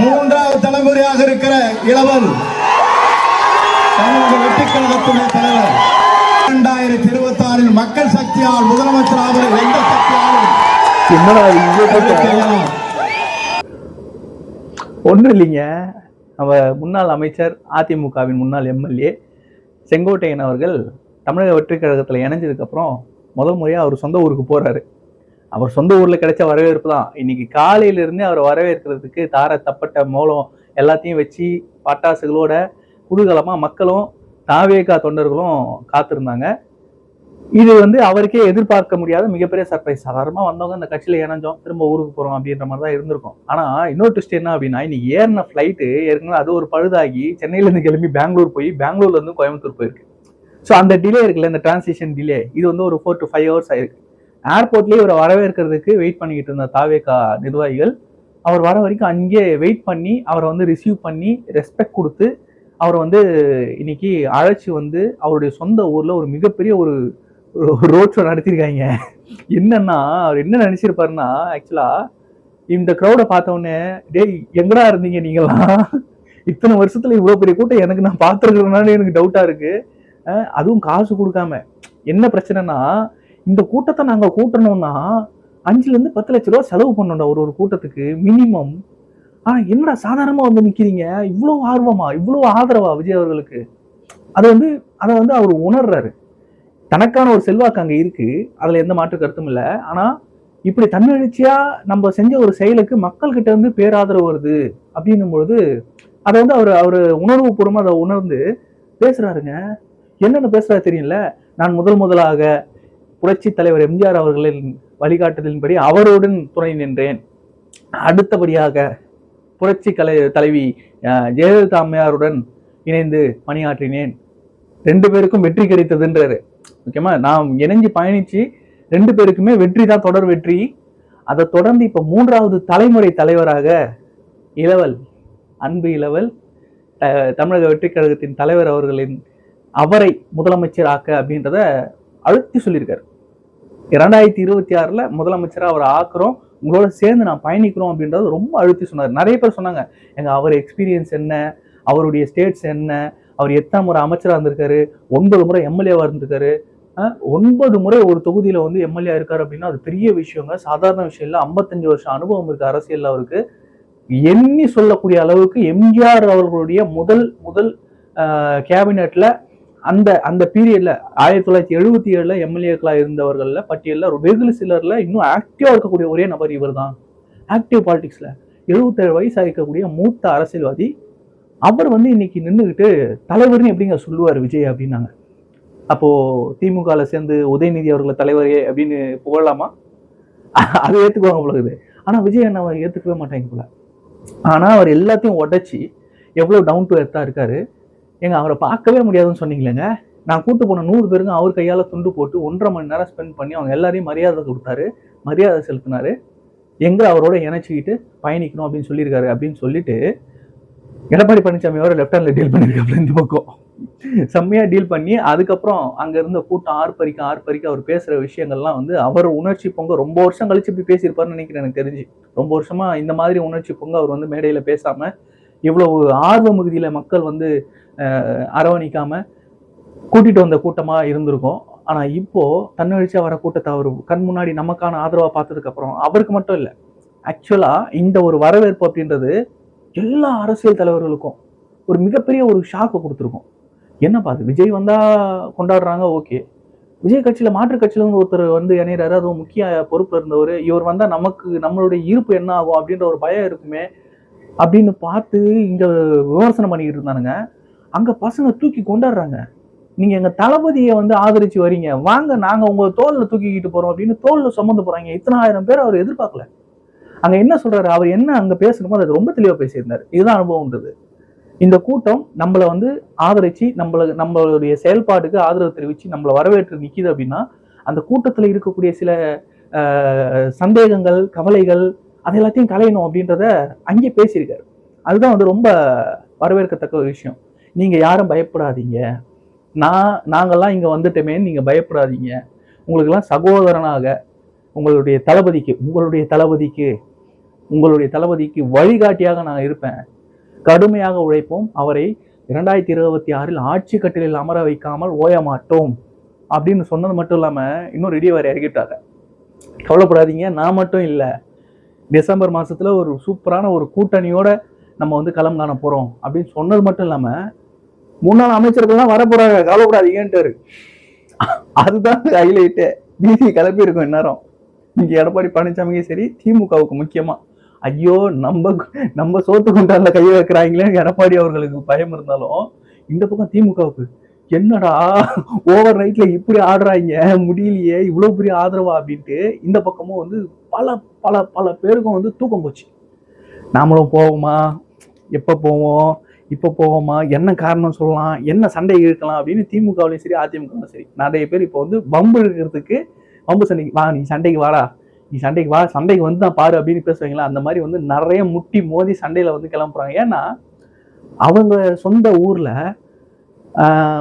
மூன்றாவது தலைமுறையாக இருக்கிற இளவல். தமிழக வெற்றி கழகத்துடைய தலைவர். இரண்டாயிரத்தி இருபத்தி ஆறில் மக்கள் சக்தியால் முதலமைச்சர் ஆவது எந்த சக்தியாலும். ஒன்றும் இல்லைங்க. நம்ம முன்னாள் அமைச்சர் அதிமுகவின் முன்னாள் எம்எல்ஏ செங்கோட்டையன் அவர்கள் தமிழக வெற்றி கழகத்தில் இணைஞ்சதுக்கப்புறம் முதல் முறையாக அவர் சொந்த ஊருக்கு போகிறாரு அவர் சொந்த ஊரில் கிடைச்ச வரவேற்பு தான். இன்னைக்கு காலையிலிருந்தே அவர் வரவேற்கிறதுக்கு தார தப்பட்ட மூலம் எல்லாத்தையும் வச்சு பட்டாசுகளோட குதூகலமாக மக்களும் தாவேகா தொண்டர்களும் காத்திருந்தாங்க. இது வந்து அவருக்கே எதிர்பார்க்க முடியாத மிகப்பெரிய சர்ப்ரைஸ் சாதாரணமாக வந்தவங்க இந்த கட்சியில் இணைஞ்சோம் திரும்ப ஊருக்கு போகிறோம் அப்படின்ற மாதிரி தான் இருந்திருக்கும். ஆனால் இன்னொரு ட்விஸ்ட் என்ன அப்படின்னா இன்னைக்கு ஏறின ஃப்ளைட்டு ஏற்கனவே அது ஒரு பழுதாகி சென்னையிலேருந்து கிளம்பி பெங்களூர் போய் பெங்களூர்லேருந்து கோயம்புத்தூர் போயிருக்கு. ஸோ அந்த டிலே இருக்குல்ல இந்த டிரான்சிஷன் டிலே இது வந்து ஒரு ஃபோர் டு ஃபைவ் ஹவர்ஸ் ஆயிருக்கு. ஏர்போர்ட்லேயே இவரை வரவேற்கிறதுக்கு வெயிட் பண்ணிக்கிட்டு இருந்த தாவேகா நிர்வாகிகள் அவர் வர வரைக்கும் அங்கேயே வெயிட் பண்ணி அவரை வந்து ரிசீவ் பண்ணி ரெஸ்பெக்ட் கொடுத்து அவர் வந்து இன்னைக்கு அழைச்சி வந்து அவருடைய சொந்த ஊரில் ஒரு மிகப்பெரிய ஒரு ரோட் ஷோ நடத்தியிருக்காங்க. என்னன்னா அவர் என்ன நினைச்சிருப்பாருன்னா ஆக்சுவலா இந்த க்ரௌடை பார்த்த டேய் எங்கடா இருந்தீங்க நீங்களாம் இத்தனை வருஷத்துல இவ்வளோ பெரிய கூட்டம் எனக்கு நான் பார்த்துருக்கிறதுனால எனக்கு டவுட்டா இருக்கு. அதுவும் காசு கொடுக்காம. என்ன பிரச்சனைனா இந்த கூட்டத்தை நாங்கள் கூட்டணும்னா அஞ்சுலேருந்து பத்து லட்ச ரூபா செலவு பண்ணோம்டா ஒரு ஒரு கூட்டத்துக்கு மினிமம் ஆனால் என்னடா சாதாரணமாக வந்து நிற்கிறீங்க இவ்வளோ ஆர்வமா இவ்வளோ ஆதரவா விஜய் அவர்களுக்கு? அதை வந்து அதை வந்து அவர் உணர்றாரு. தனக்கான ஒரு செல்வாக்கு அங்கே இருக்குது அதில் எந்த மாற்று கருத்தும் இல்லை. ஆனால் இப்படி தன்னெழுச்சியாக நம்ம செஞ்ச ஒரு செயலுக்கு மக்கள்கிட்ட வந்து பேராதரவு வருது அப்படின்னும் பொழுது அதை வந்து அவர் அவர் உணர்வு பூர்வமாக அதை உணர்ந்து பேசுகிறாருங்க என்னென்ன பேசுகிறா தெரியல நான் முதல் முதலாக புரட்சி தலைவர் எம்ஜிஆர் அவர்களின் வழிகாட்டுதலின்படி அவருடன் துணை நின்றேன். அடுத்தபடியாக புரட்சி கலை தலைவி ஜெயலலிதா அம்மையாருடன் இணைந்து பணியாற்றினேன். ரெண்டு பேருக்கும் வெற்றி கிடைத்ததுன்றாரு. ஓகேமா நாம் இணைஞ்சு பயணித்து ரெண்டு பேருக்குமே வெற்றி தான் தொடர் வெற்றி. அதை தொடர்ந்து இப்போ மூன்றாவது தலைமுறை தலைவராக இளவல் அன்பு இளவல் தமிழக வெற்றி கழகத்தின் தலைவர் அவர்களின் அவரை முதலமைச்சர் ஆக்க அப்படின்றத அழுத்தி சொல்லியிருக்காரு. இரண்டாயிரத்தி இருபத்தி ஆறில் முதலமைச்சராக அவர் ஆக்குறோம். உங்களோட சேர்ந்து நான் பயணிக்கிறோம் அப்படின்றது ரொம்ப அழுத்தி சொன்னார். நிறைய பேர் சொன்னாங்க எங்கள் அவர் எக்ஸ்பீரியன்ஸ் என்ன? அவருடைய ஸ்டேட்ஸ் என்ன? அவர் எத்தனை முறை அமைச்சராக இருந்திருக்காரு? ஒன்பது முறை எம்எல்ஏவாக இருந்திருக்காரு? ஒன்பது முறை ஒரு தொகுதியில் வந்து எம்எல்ஏ இருக்கார் அப்படின்னா அது பெரிய விஷயங்க. சாதாரண விஷயம் இல்லை. ஐம்பத்தஞ்சு வருஷம் அனுபவம் இருக்குது அரசியலில் அவருக்கு. எண்ணி சொல்லக்கூடிய அளவுக்கு எம்ஜிஆர் அவர்களுடைய முதல் முதல் கேபினெட்டில் அந்த அந்த பீரியட்ல ஆயிரத்தி தொள்ளாயிரத்தி எழுபத்தி ஏழுல எம்எல்ஏக்களா இருந்தவர்கள்ல பட்டியலில் வெகு சிலர்ல இன்னும் ஆக்டிவா இருக்கக்கூடிய ஒரே நபர் இவர் தான் ஆக்டிவ் பாலிடிக்ஸ்ல எழுபத்தேழு வயசு இருக்கக்கூடிய மூத்த அரசியல்வாதி. அவர் வந்து இன்னைக்கு நின்றுக்கிட்டு தலைவர்னு எப்படிங்க சொல்லுவார் விஜய் அப்படின்னாங்க. அப்போ திமுகல சேர்ந்து உதயநிதி அவர்களை தலைவரே அப்படின்னு புகழலாமா? அதை ஏத்துக்குவாங்க போல இருக்குது. ஆனா விஜய் அவர் ஏத்துக்கவே மாட்டாங்க போல. ஆனா அவர் எல்லாத்தையும் உடைச்சி எவ்வளவு டவுன் டு எர்த்தா இருக்காரு. ஏங்க அவரை பார்க்கவே முடியாதுன்னு சொன்னீங்களேங்க. நான் கூட்டு போன நூறு பேருங்க அவர் கையால் துண்டு போட்டு ஒன்றரை மணி நேரம் ஸ்பெண்ட் பண்ணி அவங்க எல்லாரையும் மரியாதை கொடுத்தாரு. மரியாதை செலுத்தினாரு. எங்க அவரோட இணைச்சிக்கிட்டு பயணிக்கணும் அப்படின்னு சொல்லியிருக்காரு அப்படின்னு சொல்லிட்டு எடப்பாடி பழனிசாமி அவரை லெஃப்ட் ஹேண்ட்ல டீல் பண்ணியிருக்காப்புல இந்த பக்கம். செம்மையா டீல் பண்ணி அதுக்கப்புறம் அங்கே இருந்த கூட்டம் ஆர்ப்பரிக்க ஆர்ப்பரிக்க அவர் பேசுகிற விஷயங்கள்லாம் வந்து அவர் உணர்ச்சி பொங்க ரொம்ப வருஷம் கழிச்சு இப்படி பேசியிருப்பாருன்னு நினைக்கிறேன் எனக்கு தெரிஞ்சு. ரொம்ப வருஷமா இந்த மாதிரி உணர்ச்சி பொங்க அவர் வந்து மேடையில் பேசாமல் இவ்வளவு ஆர்வ மிகுதியில் மக்கள் வந்து அரவணிக்காமல் கூட்டிகிட்டு வந்த கூட்டமாக இருந்திருக்கும். ஆனால் இப்போது தன்னெழுச்சியாக வர கூட்டத்தை அவர் கண் முன்னாடி நமக்கான ஆதரவாக பார்த்ததுக்கப்புறம் அவருக்கு மட்டும் இல்லை. ஆக்சுவலாக இந்த ஒரு வரவேற்பு அப்படின்றது எல்லா அரசியல் தலைவர்களுக்கும் ஒரு மிகப்பெரிய ஒரு ஷாக்கை கொடுத்துருக்கும். என்ன அது? விஜய் வந்தால் கொண்டாடுறாங்க ஓகே. விஜய் கட்சியில் மாற்று கட்சியிலேருந்து ஒருத்தர் வந்து இணையிறாரு அதுவும் முக்கிய பொறுப்பில் இருந்தவர். இவர் வந்தால் நமக்கு நம்மளுடைய இருப்பு என்ன ஆகும் அப்படின்ற ஒரு பயம் இருக்குமே அப்படின்னு பார்த்து இங்கே விமர்சனம் பண்ணிக்கிட்டு இருந்தானுங்க. அங்கே பசங்க தூக்கி கொண்டாடுறாங்க. நீங்கள் எங்கள் தளபதியை வந்து ஆதரித்து வரீங்க. வாங்க நாங்கள் உங்கள் தோலில் தூக்கிக்கிட்டு போகிறோம் அப்படின்னு தோலில் சுமந்து போகிறாங்க இத்தனை ஆயிரம் பேர் அவர் எதிர்பார்க்கல. அங்கே என்ன சொல்றாரு? அவர் என்ன அங்கே பேசணுமோ அது ரொம்ப தெளிவாக பேசியிருந்தாரு. இதுதான் அனுபவம்ன்றது. இந்த கூட்டம் நம்மளை வந்து ஆதரித்து நம்மள நம்மளுடைய செயல்பாட்டுக்கு ஆதரவு தெரிவித்து நம்மளை வரவேற்று நிற்கிது அப்படின்னா அந்த கூட்டத்தில் இருக்கக்கூடிய சில சந்தேகங்கள் கவலைகள் அது எல்லாத்தையும் கலையணும் அப்படின்றத அங்கே பேசியிருக்காரு. அதுதான் வந்து ரொம்ப வரவேற்கத்தக்க ஒரு விஷயம். நீங்கள் யாரும் பயப்படாதீங்க. நான் நாங்கள்லாம் இங்கே வந்துட்டோமே நீங்கள் பயப்படாதீங்க. உங்களுக்கெல்லாம் சகோதரனாக உங்களுடைய தளபதிக்கு உங்களுடைய தளபதிக்கு உங்களுடைய தளபதிக்கு வழிகாட்டியாக நான் இருப்பேன். கடுமையாக உழைப்போம். அவரை இரண்டாயிரத்தி இருபத்தி ஆறில் ஆட்சி கட்டிலில் அமர வைக்காமல் ஓய மாட்டோம். அப்படின்னு சொன்னது மட்டும் இல்லாமல் இன்னும் ரெடி வேறு இறக்கிட்டாங்க. கவலைப்படாதீங்க. நான் மட்டும் இல்லை. டிசம்பர் மாதத்தில் ஒரு சூப்பரான ஒரு கூட்டணியோட நம்ம வந்து களம் காண போகிறோம் அப்படின்னு சொன்னது மட்டும் இல்லாமல் முன்னாள் அமைச்சர்கள்லாம் வர கவலைப்படாது கவலைப்படாதீங்கன்ட்டாரு அதுதான் ஹைலைட்டு பிசி கிளப்பி இருக்கும் இந்நேரம். இங்கே எடப்பாடி பழனிசாமியும் சரி திமுகவுக்கு முக்கியமாக ஐயோ நம்ம நம்ம சோத்து குண்டான்ல கை வைக்கிறாங்களேன்னு எடப்பாடி அவர்களுக்கு பயம் இருந்தாலும் இந்த பக்கம் திமுகவுக்கு. என்னடா? ஓவர் நைட்ல இப்படி ஆடுறாங்க. முடியலையே இவ்வளோ பெரிய ஆதரவா அப்படின்ட்டு இந்த பக்கமும் வந்து பல பல பல பேருக்கும் வந்து தூக்கம் போச்சு. நாமளும் போவோமா? எப்போ போவோம்? இப்போ போவோமா? என்ன காரணம் சொல்லலாம்? என்ன சண்டை இழுக்கலாம் அப்படின்னு திமுகவிலையும் சரி அதிமுகவும் சரி நிறைய பேர் இப்போ வந்து பம்பு இருக்கிறதுக்கு பம்பு சண்டைக்கு வா நீ சண்டைக்கு வாடா. நீ சண்டைக்கு வா சண்டைக்கு வந்து தான் பாரு அப்படின்னு பேசுவாங்களா? அந்த மாதிரி வந்து நிறைய முட்டி மோதி சண்டையில் வந்து கிளம்புறாங்க. ஏன்னா அவங்க சொந்த ஊரில்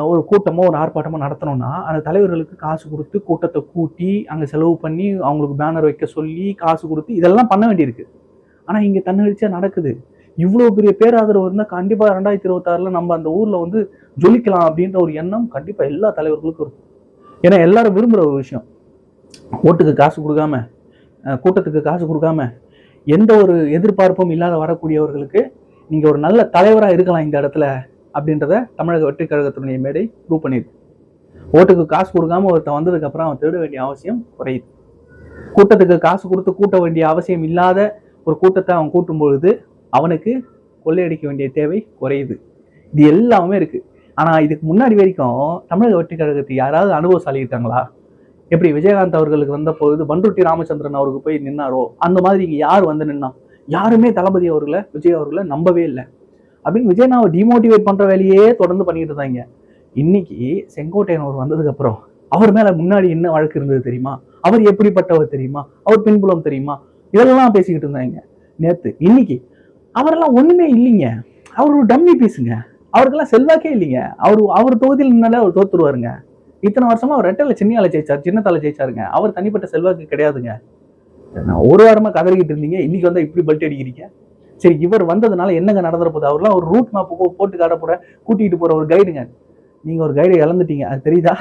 ஒரு கூட்டமோ ஒரு ஆர்ப்பாட்டமோ நடத்தணும்னா அந்த தலைவர்களுக்கு காசு கொடுத்து கூட்டத்தை கூட்டி அங்கே செலவு பண்ணி அவங்களுக்கு பேனர் வைக்க சொல்லி காசு கொடுத்து இதெல்லாம் பண்ண வேண்டியிருக்கு. ஆனால் இங்கே தன்னெழுச்சியாக நடக்குது. இவ்வளோ பெரிய பேராதரவு இருந்தால் கண்டிப்பாக ரெண்டாயிரத்தி இருபத்தாறில் நம்ம அந்த ஊரில் வந்து ஜொலிக்கலாம் அப்படின்ற ஒரு எண்ணம் கண்டிப்பாக எல்லா தலைவர்களுக்கும் இருக்கும். ஏன்னா எல்லாரும் விரும்புகிற ஒரு விஷயம். ஓட்டுக்கு காசு கொடுக்காம கூட்டத்துக்கு காசு கொடுக்காம எந்த ஒரு எதிர்பார்ப்பும் இல்லாத வரக்கூடியவர்களுக்கு நீங்கள் ஒரு நல்ல தலைவராக இருக்கலாம் இந்த இடத்துல. அப்படின்றத தமிழக வெற்றி கழகத்தினுடைய மேடை ப்ரூவ் பண்ணியிருக்கு. ஓட்டுக்கு காசு கொடுக்காம ஒருத்தன் வந்ததுக்கப்புறம் அவன் தேட வேண்டிய அவசியம் குறையுது. கூட்டத்துக்கு காசு கொடுத்து கூட்ட வேண்டிய அவசியம் இல்லாத ஒரு கூட்டத்தை அவன் கூட்டும் பொழுது அவனுக்கு கொள்ளையடிக்க வேண்டிய தேவை குறையுது. இது எல்லாமே இருக்கு. ஆனா இதுக்கு முன்னாடி வரைக்கும் தமிழக வெற்றி கழகத்தை யாராவது அனுபவசாலி இருக்காங்களா? எப்படி விஜயகாந்த் அவர்களுக்கு வந்த பொழுது பண்ருட்டி ராமச்சந்திரன் அவருக்கு போய் நின்னாரோ? அந்த மாதிரி இங்க யார் வந்து நின்னா? யாருமே தளபதி அவர்களை விஜய் அவர்களை நம்பவே இல்லை. அப்படின்னு விஜயனாவை டிமோட்டிவேட் பண்ணுற வேலையே தொடர்ந்து பண்ணிட்டு இருந்தாங்க. இன்னைக்கு செங்கோட்டையன் அவர் வந்ததுக்கப்புறம் அவர் மேல முன்னாடி என்ன வழக்கு இருந்தது தெரியுமா? அவர் எப்படிப்பட்டவர் தெரியுமா? அவர் பின்புலம் தெரியுமா? இதெல்லாம் பேசிக்கிட்டு இருந்தாங்க. நேத்து இன்னைக்கு அவரெல்லாம் ஒண்ணுமே இல்லைங்க. அவர் ஒரு டம்மி பீஸுங்க அவருக்கெல்லாம் செல்வாக்கே இல்லைங்க. அவர் அவர் தொகுதியில் நின்னாலே அவர் தோத்துருவாருங்க. இத்தனை வருஷமா அவர் ரெட்டையில் சின்ன ஜெயிச்சார் சின்னத்தால ஜெயிச்சாருங்க. அவர் தனிப்பட்ட செல்வாக்கு கிடையாதுங்க. நான் ஒரு வாரமாக கதறிக்கிட்டு இருந்தீங்க. இன்னைக்கு வந்தால் இப்படி பல்ட் அடிக்கிறீங்க? சரி இவர் வந்ததுனால என்னங்க நடந்துற போகுது? அவர்லாம் ஒரு ரூட் மேப் போட்டு காட்ட போற கூட்டிகிட்டு போகிற ஒரு கைடுங்க நீங்கள் ஒரு கைடை இழந்துட்டீங்க. அது தெரியுதா?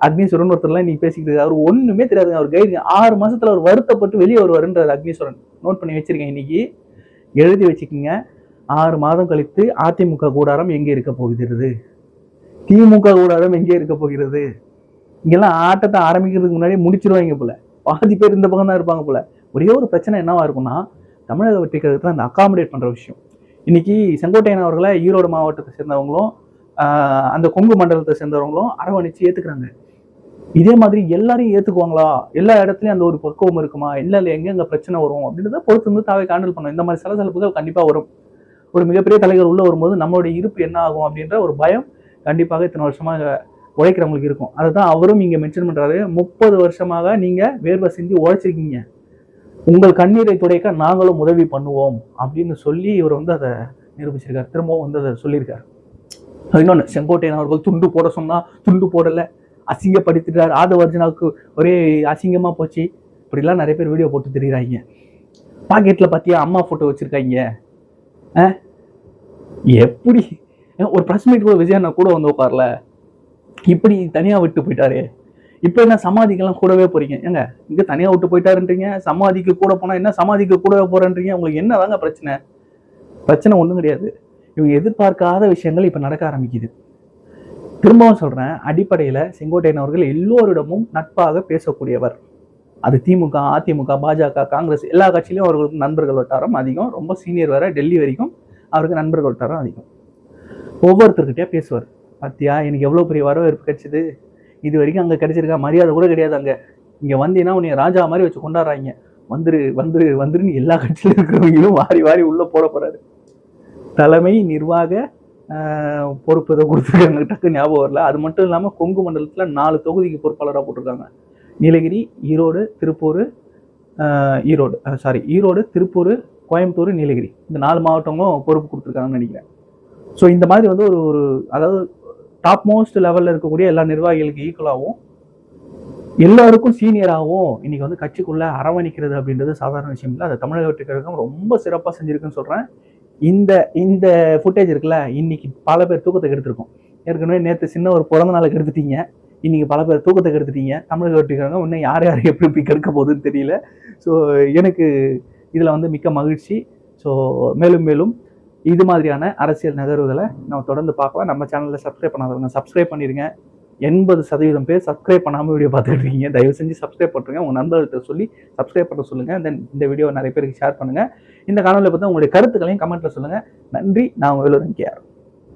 அக்னீஸ்வரன் ஒருத்தர்லாம் நீ பேசிக்கிட்டு அவர் ஒன்றுமே தெரியாதுங்க. அவர் கைடுங்க ஆறு மாதத்தில் அவர் வருத்தப்பட்டு வெளியே வருவாருன்றார் அக்னீஸ்வரன். நோட் பண்ணி வச்சுருக்கேன் இன்னைக்கு. எழுதி வச்சுக்கோங்க. ஆறு மாதம் கழித்து அதிமுக கூடாரம் எங்கே இருக்க போகிறது? திமுக கூடாரம் எங்கே இருக்க போகிறது? இங்கெல்லாம் ஆட்டத்தை ஆரம்பிக்கிறதுக்கு முன்னாடியே முடிச்சிருவாங்க போல. பாதி பேர் இந்த பக்கம் தான் இருப்பாங்க போல. ஒரே ஒரு பிரச்சனை என்னவா இருக்கும்னா தமிழக வெற்றி கழகத்தில் அந்த அகாமடேட் பண்ணுற விஷயம். இன்னைக்கு செங்கோட்டையன் அவர்களை ஈரோடு மாவட்டத்தை சேர்ந்தவங்களும் அந்த கொங்கு மண்டலத்தை சேர்ந்தவங்களும் அரவணைச்சு ஏற்றுக்கிறாங்க இதே மாதிரி எல்லாரையும் ஏற்றுக்குவாங்களா எல்லா இடத்துலையும் அந்த ஒரு பக்குவம் இருக்குமா? இல்லை இல்லை எங்கெங்கே பிரச்சனை வரும்? அப்படின்றத பொறுத்து வந்து தாவை ஹேண்டில் பண்ணும் இந்த மாதிரி சலசலப்புகள் கண்டிப்பாக வரும். ஒரு மிகப்பெரிய தலைவர் உள்ள வரும்போது நம்மளுடைய இருப்பு என்ன ஆகும் அப்படின்ற ஒரு பயம் கண்டிப்பாக இத்தனை வருஷமாக உழைக்கிறவங்களுக்கு இருக்கும். அதுதான் அவரும் இங்கே மென்ஷன் பண்ணுறாரு முப்பது வருஷமாக நீங்கள் வேர்வை சிந்தி உழைச்சிருக்கீங்க. உங்கள் கண்ணீரை துடைக்க நாங்களும் உதவி பண்ணுவோம் அப்படின்னு சொல்லி இவர் வந்து அதை நிரூபிச்சிருக்கார். திரும்பவும் வந்து அதை சொல்லியிருக்காரு. இன்னொன்று செங்கோட்டையன் அவர்கள் துண்டு போட சொன்னால் துண்டு போடலை அசிங்கப்படுத்திட்டார். ஆதவர்ஜனாவுக்கு ஒரே அசிங்கமாக போச்சு. இப்படிலாம் நிறைய பேர் வீடியோ போட்டு தெரியுறாங்க. பாக்கெட்டில் பார்த்தியா அம்மா ஃபோட்டோ வச்சுருக்காங்க. ஆ? எப்படி? ஏன் ஒரு ப்ரெஸ் மீட் கூட விஜயண்ணா கூட வந்து உட்கார்ல. இப்படி தனியாக விட்டு போயிட்டாரு. இப்போ என்ன சமாதிக்கெல்லாம் கூடவே போறீங்க? ஏங்க இங்க தனியாக விட்டு போயிட்டாருன்றீங்க? சமாதிக்கு கூட போனா என்ன சமாதிக்கு கூடவே போறேன்றீங்க? உங்களுக்கு என்னதாங்க பிரச்சனை? பிரச்சனை ஒன்றும் கிடையாது. இவங்க எதிர்பார்க்காத விஷயங்கள் இப்போ நடக்க ஆரம்பிக்குது. திரும்பவும் சொல்றேன் அடிப்படையில் செங்கோட்டையன் அவர்கள் எல்லோரிடமும் நட்பாக பேசக்கூடியவர். அது திமுக அதிமுக பாஜக காங்கிரஸ் எல்லா கட்சியிலும் அவர்களுக்கு நண்பர்கள் வட்டாரம் அதிகம். ரொம்ப சீனியர் வர டெல்லி வரைக்கும் அவருக்கு நண்பர்கள் வட்டாரம் அதிகம். ஒவ்வொருத்தர்கிட்டயா பேசுவார். பாத்தியா எனக்கு எவ்வளோ பெரிய வரவேற்பு கிடைச்சிது? இது வரைக்கும் அங்கே கிடைச்சிருக்கா? மரியாதை கூட கிடையாது அங்கே. இங்கே வந்தீங்கன்னா உன்னை ராஜா மாதிரி வச்சு கொண்டாடுறாங்க. வந்துரு வந்துரு வந்துருன்னு எல்லா கட்சியில் இருக்கிறவங்களும் வாரி வாரி உள்ளே போட போகிறாரு தலைமை நிர்வாக பொறுப்பு இதை கொடுத்துருக்காங்க. டக்கு ஞாபகம் வரல. அது மட்டும் இல்லாமல் கொங்கு மண்டலத்தில் நாலு தொகுதிக்கு பொறுப்பாளராக போட்டிருக்காங்க. நீலகிரி ஈரோடு திருப்பூர் ஈரோடு சாரி ஈரோடு திருப்பூர் கோயம்புத்தூர் நீலகிரி. இந்த நாலு மாவட்டங்களும் பொறுப்பு கொடுத்துருக்காங்கன்னு நினைக்கிறேன். ஸோ இந்த மாதிரி வந்து ஒரு ஒரு அதாவது டாப் மோஸ்ட் லெவலில் இருக்கக்கூடிய எல்லா நிர்வாகிகளுக்கு ஈக்குவலாகவும் எல்லாருக்கும் சீனியராகவும் இன்னைக்கு வந்து கட்சிக்குள்ளே அரவணைக்கிறது அப்படின்றது சாதாரண விஷயம் இல்லை. அதை தமிழக வெற்றி கழகம் ரொம்ப சிறப்பாக செஞ்சுருக்குன்னு சொல்கிறேன் இந்த இந்த ஃபுட்டேஜ் இருக்குல்ல இன்னைக்கு பல பேர் தூக்கத்தை கெடுத்திருக்கும் ஏற்கனவே நேற்று சின்ன ஒரு பிறந்த நாளுக்கு எடுத்துட்டீங்க. இன்னைக்கு பல பேர் தூக்கத்தை கெடுத்துட்டீங்க தமிழக வெற்றி கழகம் இன்னும் யார் யார் எப்படி எப்படி கெடுக்க போகுதுன்னு தெரியல. ஸோ எனக்கு இதில் வந்து மிக்க மகிழ்ச்சி. ஸோ மேலும் மேலும் இது மாதிரியான அரசியல் நகர்வுகளை நம்ம தொடர்ந்து பார்க்கலாம். நம்ம சேனலில் சப்ஸ்கிரைப் பண்ணாதவங்க சப்ஸ்கிரைப் பண்ணிடுங்க. எண்பது சதவீதம் பேர் சப்ஸ்கிரைப் பண்ணாமல் வீடியோ பார்த்துட்டு இருக்கீங்க தயவு செஞ்சு சப்ஸ்கிரைப் பண்ணுறேங்க உங்கள் நண்பர்கள்ட்ட சொல்லி சப்ஸ்கிரைப் பண்ண சொல்லுங்கள் தென் இந்த வீடியோ நிறைய பேருக்கு ஷேர் பண்ணுங்கள் இந்த காணொலியை பற்றி உங்களுடைய கருத்துக்களையும் கமெண்ட்டில் சொல்லுங்கள் நன்றி. நான் உங்கள் வேலூர் கேஆர்